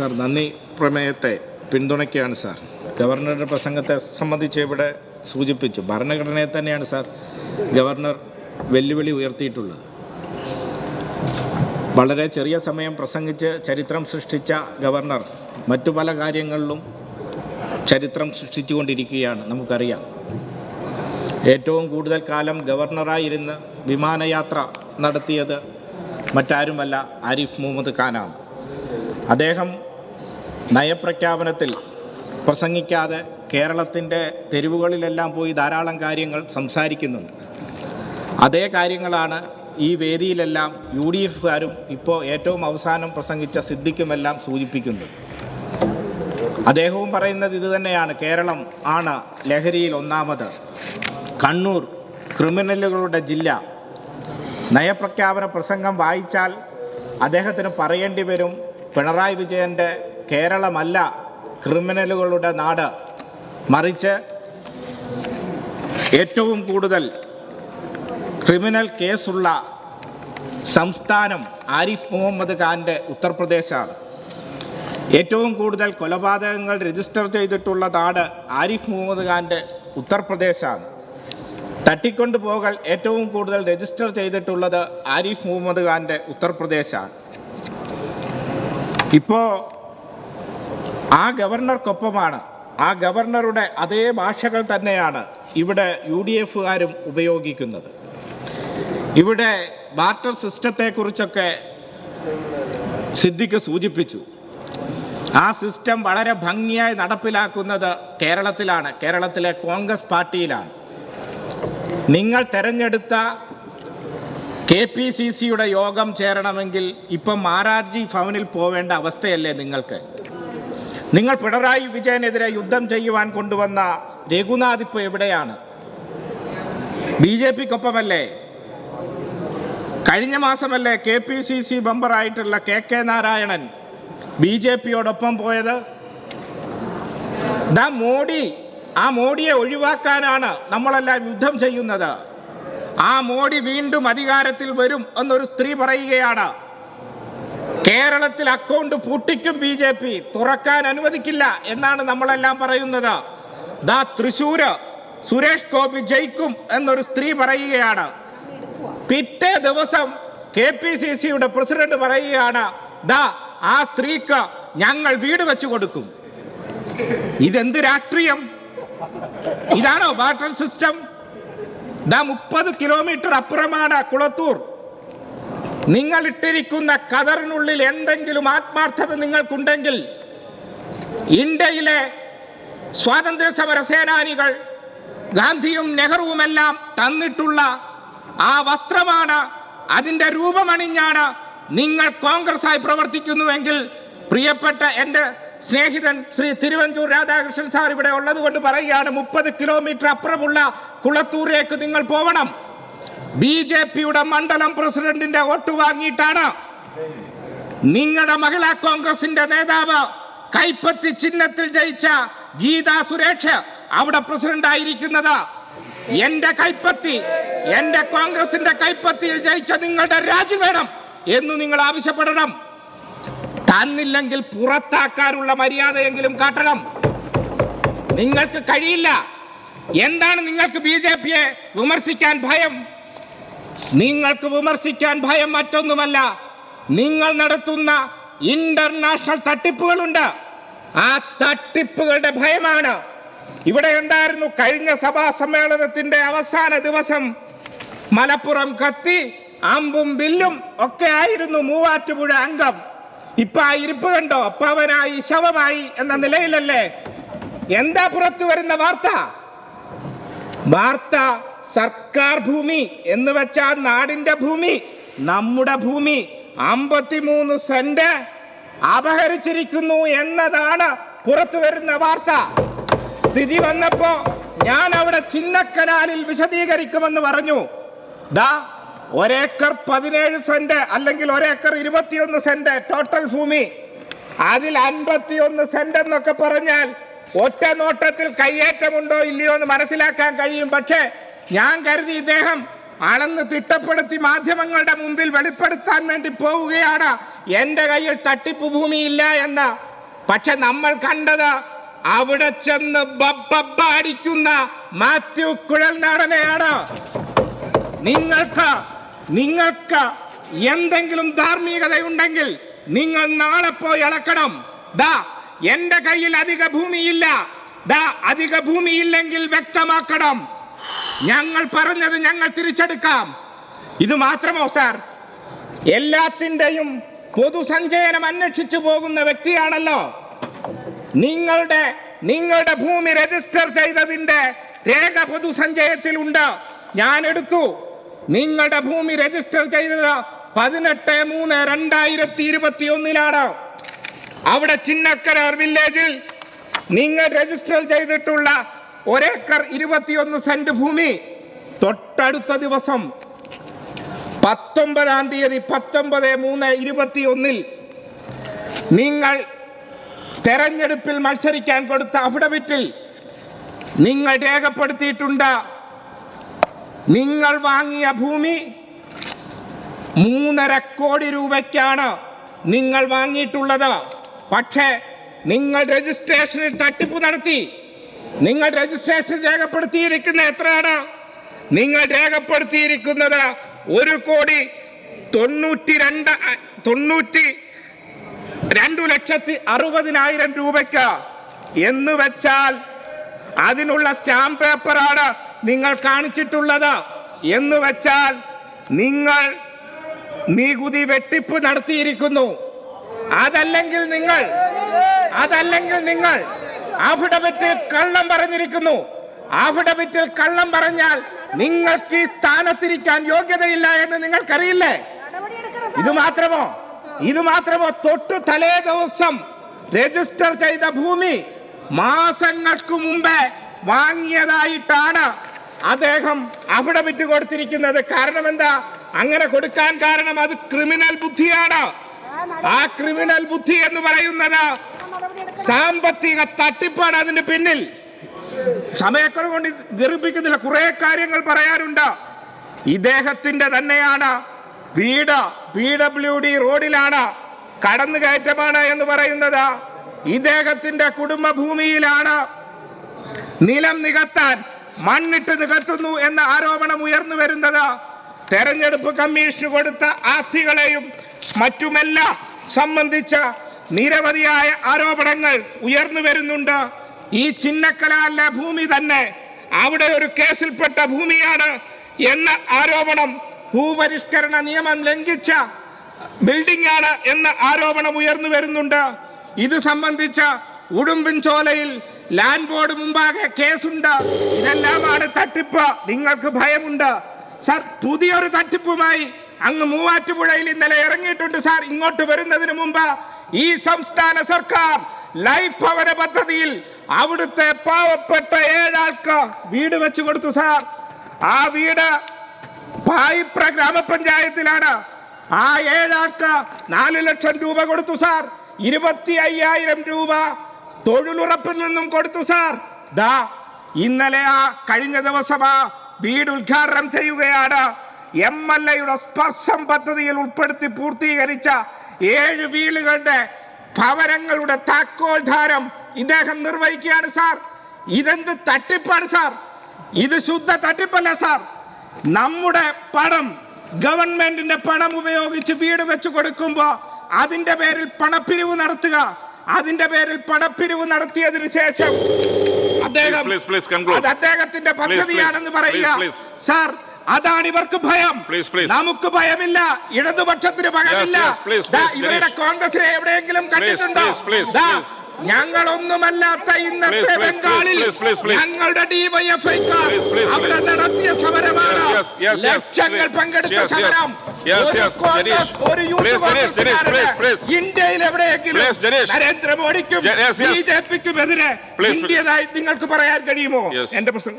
Sir നന്ദി. പ്രമേയത്തെ പിന്തുണയ്ക്കുകയാണ് sir. ഗവർണറുടെ പ്രസംഗത്തെ സംബന്ധിച്ച് ഇവിടെ സൂചിപ്പിച്ചു. ഭരണഘടനയെ തന്നെയാണ് സാർ ഗവർണർ വെല്ലുവിളി ഉയർത്തിയിട്ടുള്ളത്. വളരെ ചെറിയ സമയം പ്രസംഗിച്ച് ചരിത്രം സൃഷ്ടിച്ച ഗവർണർ മറ്റു പല കാര്യങ്ങളിലും ചരിത്രം സൃഷ്ടിച്ചുകൊണ്ടിരിക്കുകയാണ്. നമുക്കറിയാം. ഏറ്റവും കൂടുതൽ കാലം ഗവർണറായിരുന്ന് വിമാനയാത്ര നടത്തിയത് മറ്റാരുമല്ല ആരിഫ് മുഹമ്മദ് ഖാനാണ്. അദ്ദേഹം നയപ്രഖ്യാപനത്തിൽ പ്രസംഗിക്കാതെ കേരളത്തിന്റെ തെരുവുകളിലെല്ലാം പോയി ധാരാളം കാര്യങ്ങൾ സംസാരിക്കുന്നുണ്ട്. അതേ കാര്യങ്ങളാണ് ഈ വേദിയിലെല്ലാം യു ഡി എഫുകാരും ഇപ്പോൾ ഏറ്റവും അവസാനം പ്രസംഗിച്ച സിദ്ധിക്കുമെല്ലാം സൂചിപ്പിക്കുന്നത് അദ്ദേഹവും പറയുന്നത് ഇത് തന്നെയാണ്. കേരളം ആണ് ലഹരിയിൽ ഒന്നാമത്. കണ്ണൂർ ക്രിമിനലുകളുടെ ജില്ല. നയപ്രഖ്യാപന പ്രസംഗം വായിച്ചാൽ അദ്ദേഹത്തിന് പറയേണ്ടി വരും പിണറായി വിജയന്റെ കേരളമല്ല ക്രിമിനലുകളുടെ നാട്. മറിച്ച് ഏറ്റവും കൂടുതൽ ക്രിമിനൽ കേസുള്ള സംസ്ഥാനം ആരിഫ് മുഹമ്മദ് ഖാന്റെ ഉത്തർപ്രദേശാണ്. ഏറ്റവും കൂടുതൽ കൊലപാതകങ്ങൾ രജിസ്റ്റർ ചെയ്തിട്ടുള്ള നാട് ആരിഫ് മുഹമ്മദ് ഖാന്റെ ഉത്തർപ്രദേശാണ്. തട്ടിക്കൊണ്ടുപോകൽ ഏറ്റവും കൂടുതൽ രജിസ്റ്റർ ചെയ്തിട്ടുള്ളത് ആരിഫ് മുഹമ്മദ് ഖാന്റെ ഉത്തർപ്രദേശാണ്. ഇപ്പോൾ ആ ഗവർണർക്കൊപ്പമാണ്. ആ ഗവർണറുടെ അതേ ഭാഷകൾ തന്നെയാണ് ഇവിടെ യു ഡി എഫുകാരും ഉപയോഗിക്കുന്നത്. ഇവിടെ ബാർട്ടർ സിസ്റ്റത്തെക്കുറിച്ചൊക്കെ സിദ്ദിഖ് സൂചിപ്പിച്ചു. ആ സിസ്റ്റം വളരെ ഭംഗിയായി നടപ്പിലാക്കുന്നത് കേരളത്തിലാണ്. കേരളത്തിലെ കോൺഗ്രസ് പാർട്ടിയിലാണ്. നിങ്ങൾ തെരഞ്ഞെടുത്ത കെ പി സി സിയുടെ യോഗം ചേരണമെങ്കിൽ ഇപ്പം മാരാർജി ഭവനിൽ പോവേണ്ട അവസ്ഥയല്ലേ നിങ്ങൾക്ക്? നിങ്ങൾ പിണറായി വിജയനെതിരെ യുദ്ധം ചെയ്യുവാൻ കൊണ്ടുവന്ന രഘുനാഥ് ഇപ്പോൾ എവിടെയാണ്? ബി ജെ പിക്കൊപ്പമല്ലേ? കഴിഞ്ഞ മാസമല്ലേ K P C C മെമ്പറായിട്ടുള്ള K K Narayanan B J പിയോടൊപ്പം പോയത്? ദാ മോഡി ആ മോഡിയെ ഒഴിവാക്കാനാണ് നമ്മളെല്ലാം യുദ്ധം ചെയ്യുന്നത്. ആ മോഡി വീണ്ടും അധികാരത്തിൽ വരും എന്നൊരു സ്ത്രീ പറയുകയാണ്. കേരളത്തിൽ അക്കൗണ്ട് പൂട്ടിക്കും ബി ജെ പി. തുറക്കാൻ അനുവദിക്കില്ല എന്നാണ് നമ്മളെല്ലാം പറയുന്നത്. ദാ തൃശൂര് സുരേഷ് ഗോപി ജയിക്കും എന്നൊരു സ്ത്രീ പറയുകയാണ്. പിറ്റേ ദിവസം കെ പി സി സിയുടെ പ്രസിഡന്റ് പറയുകയാണ് ദാ ആ സ്ത്രീക്ക് ഞങ്ങൾ വീട് വെച്ചു കൊടുക്കും. ഇതെന്ത് രാഷ്ട്രീയം? ഇതാണോ വാട്ടർ സിസ്റ്റം ദാ മുപ്പത് കിലോമീറ്റർ അപ്പുറമാണ് കുളത്തൂർ. നിങ്ങൾ ഇട്ടിരിക്കുന്ന കതറിനുള്ളിൽ എന്തെങ്കിലും ആത്മാർത്ഥത നിങ്ങൾക്കുണ്ടെങ്കിൽ ഇന്ത്യയിലെ സ്വാതന്ത്ര്യ സമര സേനാനികൾ ഗാന്ധിയും നെഹ്റുവുമെല്ലാം തന്നിട്ടുള്ള ആ വസ്ത്രമാണ് അതിന്റെ രൂപമണിഞ്ഞാണ് നിങ്ങൾ കോൺഗ്രസ് ആയി പ്രവർത്തിക്കുന്നുവെങ്കിൽ പ്രിയപ്പെട്ട എന്റെ സ്നേഹിതൻ ശ്രീ തിരുവഞ്ചൂർ രാധാകൃഷ്ണൻ സാർ ഇവിടെ ഉള്ളത് കൊണ്ട് പറയുകയാണ് മുപ്പത് കിലോമീറ്റർ അപ്പുറമുള്ള കുളത്തൂരിലേക്ക് നിങ്ങൾ പോകണം ബി ജെ പിയുടെ മണ്ഡലം പ്രസിഡന്റിന്റെ വോട്ട് വാങ്ങിയിട്ടാണ്. നിങ്ങളുടെ മഹിളാ കോൺഗ്രസിന്റെ നേതാവ് കൈപ്പത്തി ചിഹ്നത്തിൽ ജയിച്ച ഗീതാ സുരേഷ് അവിടെ പ്രസിഡന്റ് ആയിരിക്കുന്നത്. എന്റെ കൈപ്പത്തി എന്റെ കോൺഗ്രസിന്റെ കൈപ്പത്തിയിൽ ജയിച്ച നിങ്ങളുടെ രാജി വേണം എന്ന് നിങ്ങൾ ആവശ്യപ്പെടണം. തന്നില്ലെങ്കിൽ പുറത്താക്കാനുള്ള മര്യാദയെങ്കിലും കാട്ടണം. നിങ്ങൾക്ക് കഴിയില്ല. എന്താണ് നിങ്ങൾക്ക് ബി ജെ പിയെ വിമർശിക്കാൻ ഭയം? നിങ്ങൾക്ക് വിമർശിക്കാൻ ഭയം മറ്റൊന്നുമല്ല. നിങ്ങൾ നടത്തുന്ന ഇന്റർനാഷണൽ തട്ടിപ്പുകളുണ്ട്. ആ തട്ടിപ്പുകളുടെ ഭയമാണ്. ഇവിടെ ഉണ്ടായിരുന്നു കഴിഞ്ഞ സഭാ സമ്മേളനത്തിന്റെ അവസാന ദിവസം മലപ്പുറം കത്തി അമ്പും ബില്ലും ഒക്കെ ആയിരുന്നു മൂവാറ്റുപുഴ അംഗം. ഇപ്പൊ ആ ഇരിപ്പ് കണ്ടോ? പവനായി ശവമായി എന്ന നിലയിലല്ലേ? എന്താ പുറത്തു വരുന്ന വാർത്ത? വാർത്ത സർക്കാർ ഭൂമി എന്ന് വെച്ചാൽ നാടിന്റെ ഭൂമി നമ്മുടെ ഭൂമി. അമ്പത്തിമൂന്ന് സെന്റ് അപഹരിച്ചിരിക്കുന്നു എന്നതാണ് പുറത്തു വരുന്ന വാർത്ത. സ്ഥിതി വന്നപ്പോ ഞാൻ അവിടെ ചിന്നക്കനാലിൽ വിശദീകരിക്കുമെന്ന് പറഞ്ഞു. ദാ ഒരേക്കർ പതിനേഴ് സെന്റ് അല്ലെങ്കിൽ ഒരേക്കർ ഇരുപത്തിയൊന്ന് സെന്റ് ടോട്ടൽ ഭൂമി. അതിൽ അൻപത്തിയൊന്ന് സെന്റ് എന്നൊക്കെ പറഞ്ഞാൽ ഒറ്റ നോട്ടത്തിൽ കയ്യേറ്റമുണ്ടോ ഇല്ലയോ എന്ന് മനസ്സിലാക്കാൻ കഴിയും. പക്ഷേ ഞാൻ കരുതി ഇദ്ദേഹം അളന്ന് തിട്ടപ്പെടുത്തി മാധ്യമങ്ങളുടെ മുമ്പിൽ വെളിപ്പെടുത്താൻ വേണ്ടി പോവുകയാണ്. എന്റെ കയ്യിൽ തട്ടിപ്പ് ഭൂമിയില്ല എന്ന്. പക്ഷെ നമ്മൾ കണ്ടത് അവിടെ ചെന്ന് ബബ്ബടിക്കുന്ന മാത്യു കുഴൽനാടനെയാണ്. നിങ്ങൾക്ക് നിങ്ങൾക്ക് എന്തെങ്കിലും ധാർമ്മികതയുണ്ടെങ്കിൽ നിങ്ങൾ നാളെ പോയി അളക്കണം. ദാ എന്റെ കയ്യിൽ അധിക ഭൂമിയില്ല. ദാ അധിക ഭൂമിയില്ലെങ്കിൽ വ്യക്തമാക്കണം. ഞങ്ങൾ പറഞ്ഞത് ഞങ്ങൾ തിരിച്ചെടുക്കാം. ഇത് മാത്രമോ സാർ? എല്ലാത്തിന്റെയും പൊതുസഞ്ചയനം അന്വേഷിച്ചു പോകുന്ന വ്യക്തിയാണല്ലോ. നിങ്ങളുടെ നിങ്ങളുടെ ഭൂമി രജിസ്റ്റർ ചെയ്തതിന്റെ രേഖ പൊതുസഞ്ചയത്തിൽ ഉണ്ട്. ഞാൻ എടുത്തു. നിങ്ങളുടെ ഭൂമി രജിസ്റ്റർ ചെയ്തത് പതിനെട്ട് മൂന്ന് രണ്ടായിരത്തി ഇരുപത്തി ഒന്നിലാണ് അവിടെ ചിന്നക്കരാർ വില്ലേജിൽ നിങ്ങൾ രജിസ്റ്റർ ചെയ്തിട്ടുള്ള ഒരേക്കർ ഇരുപത്തിയൊന്ന് സെന്റ് ഭൂമി. തൊട്ടടുത്ത ദിവസം പത്തൊമ്പതാം തീയതി പത്തൊമ്പത് മൂന്ന് ഇരുപത്തിയൊന്നിൽ നിങ്ങൾ തെരഞ്ഞെടുപ്പിൽ മത്സരിക്കാൻ കൊടുത്ത അഫിഡവിറ്റിൽ നിങ്ങൾ രേഖപ്പെടുത്തിയിട്ടുണ്ട്. നിങ്ങൾ വാങ്ങിയ ഭൂമി മൂന്നര കോടി രൂപയ്ക്കാണ് നിങ്ങൾ വാങ്ങിയിട്ടുള്ളത്. പക്ഷേ നിങ്ങൾ രജിസ്ട്രേഷനിൽ തട്ടിപ്പ് നടത്തി. നിങ്ങൾ രജിസ്ട്രേഷൻ രേഖപ്പെടുത്തിയിരിക്കുന്ന എത്രയാണ്? നിങ്ങൾ രേഖപ്പെടുത്തിയിരിക്കുന്നത് ഒരു കോടി തൊണ്ണൂറ്റി രണ്ട് തൊണ്ണൂറ്റി രണ്ടു ലക്ഷത്തി അറുപതിനായിരം രൂപയ്ക്ക്. എന്ന് വെച്ചാൽ അതിനുള്ള സ്റ്റാമ്പ് പേപ്പറാണ് നിങ്ങൾ കാണിച്ചിട്ടുള്ളത്. എന്ന് വെച്ചാൽ നിങ്ങൾ നികുതി വെട്ടിപ്പ് നടത്തിയിരിക്കുന്നു. അതല്ലെങ്കിൽ നിങ്ങൾ അതല്ലെങ്കിൽ നിങ്ങൾ അഫിഡവിറ്റിൽ കള്ളം പറഞ്ഞിരിക്കുന്നു. ആഫിഡവിറ്റിൽ കള്ളം പറഞ്ഞാൽ നിങ്ങൾക്ക് ഈ സ്ഥാനത്തിരിക്കാൻ യോഗ്യതയില്ല എന്ന് നിങ്ങൾക്കറിയില്ലേ? ഇത് മാത്രമോ? ഇത് മാത്രമോ? തൊട്ടു തലേ ദിവസം രജിസ്റ്റർ ചെയ്ത ഭൂമി മാസങ്ങൾക്ക് മുമ്പേ വാങ്ങിയതായിട്ടാണ് അദ്ദേഹം അഫിഡവിറ്റ് കൊടുത്തിരിക്കുന്നത്. കാരണം എന്താ? അങ്ങനെ കൊടുക്കാൻ കാരണം അത് ക്രിമിനൽ ബുദ്ധിയാണ്. ആ ക്രിമിനൽ ബുദ്ധി എന്ന് പറയുന്നത് സാമ്പത്തിക തട്ടിപ്പാണ് അതിന്റെ പിന്നിൽ. സമയക്കുറവ് കൊണ്ട് ദീർഘിപ്പിക്കുന്നില്ല. കുറെ കാര്യങ്ങൾ പറയാനുണ്ട്. ഇദ്ദേഹത്തിന്റെ തന്നെയാണ്. വീട് പി ഡബ്ല്യു ഡി റോഡിലാണ് കടന്നുകയറ്റമാണ് എന്ന് പറയുന്നത്. ഇദ്ദേഹത്തിന്റെ കുടുംബ ഭൂമിയിലാണ് നിലം നികത്താൻ മണ്ണിട്ട് നികത്തുന്നു എന്ന ആരോപണം ഉയർന്നു വരുന്നത്. തെരഞ്ഞെടുപ്പ് കമ്മീഷന് കൊടുത്ത ആസ്തികളെയും മറ്റുമെല്ലാം സംബന്ധിച്ച നിരവധിയായ ആരോപണങ്ങൾ ഉയർന്നു വരുന്നുണ്ട്. ഈ ചിന്നക്കലാലിലെ ഭൂമി തന്നെ അവിടെ ഒരു കേസിൽപ്പെട്ട ഭൂമിയാണ് എന്ന ആരോപണം ഭൂപരിഷ്കരണ നിയമം ലംഘിച്ച ബിൽഡിംഗ് ആണ് എന്ന ആരോപണം ഉയർന്നു വരുന്നുണ്ട്. ഇത് സംബന്ധിച്ച ഉടുമ്പിൻചോലയിൽ ലാൻഡ് ബോർഡ് മുമ്പാകെ കേസുണ്ട്. ഇതെല്ലാമാണ് തട്ടിപ്പ്. നിങ്ങൾക്ക് ഭയമുണ്ട്. സാർ പുതിയൊരു തട്ടിപ്പുമായി അങ്ങ് മൂവാറ്റുപുഴയിൽ ഇന്നലെ ഇറങ്ങിയിട്ടുണ്ട്. സാർ ഇങ്ങോട്ട് വരുന്നതിന് മുമ്പ് ഈ സംസ്ഥാന സർക്കാർ ലൈഫ് ഭവന പദ്ധതിയിൽ അവിടുത്തെ പാവപ്പെട്ട ഏഴാൾക്ക് വീട് വെച്ചു കൊടുത്തു സാർ. ആ വീട് പായിപ്ര ഗ്രാമപഞ്ചായത്തിലാണ്. ആ ഏഴാൾക്ക് നാല് ലക്ഷം രൂപ കൊടുത്തു സാർ. ഇരുപത്തി അയ്യായിരം രൂപ തൊഴിലുറപ്പിൽ നിന്നും കൊടുത്തു സാർ. ദാ ഇന്നലെ ആ കഴിഞ്ഞ ദിവസം ആ വീട് ഉദ്ഘാടനം ചെയ്യുകയാണ്. എം എൽ എയുടെ സ്പർശം പദ്ധതിയിൽ ഉൾപ്പെടുത്തി പൂർത്തീകരിച്ച ഏഴ് വീടുകളുടെ ഭവനങ്ങളുടെ താക്കോൽ ധാരം ഇദ്ദേഹം നിർവഹിക്കുകയാണ് സാർ. ഇതെന്ത് തട്ടിപ്പാണ് സാർ? ഇത് ശുദ്ധ തട്ടിപ്പല്ല സാർ? നമ്മുടെ പണം ഗവൺമെന്റിന്റെ പണം ഉപയോഗിച്ച് വീട് വെച്ച് കൊടുക്കുമ്പോ അതിന്റെ പേരിൽ പണപ്പിരിവ് നടത്തുക. അതിന്റെ പേരിൽ പണപ്പിരിവ് നടത്തിയതിനു ശേഷം അദ്ദേഹം. അത് അദ്ദേഹത്തിന്റെ പദ്ധതിയാണെന്ന് പറയുക. സാർ അതാണ് ഇവർക്ക് ഭയം. നമുക്ക് ഭയമില്ല ഇടതുപക്ഷത്തിന് ഭയമില്ല ഇവരുടെ. കോൺഗ്രസിനെ എവിടെയെങ്കിലും കണ്ടിട്ടുണ്ടോ ഞങ്ങൾ ഒന്നുമല്ലാത്ത ഞങ്ങളൊന്നുമല്ലാത്ത ഇന്നത്തെ ബംഗാളിൽ. ഞങ്ങളുടെ ഡിവൈഎഫ്ഐക്കാർ അവിടെ. നടത്തിയ സമരമാണ്. ലക്ഷങ്ങൾ പങ്കെടുത്ത. സമരം ഒരു. ഇന്ത്യയിൽ എവിടെയെങ്കിലും. നരേന്ദ്രമോദിക്കും. ബി ജെ പിക്കും എതിരെ ഇന്ത്യതായി നിങ്ങൾക്ക് പറയാൻ കഴിയുമോ. എന്റെ പ്രശ്നം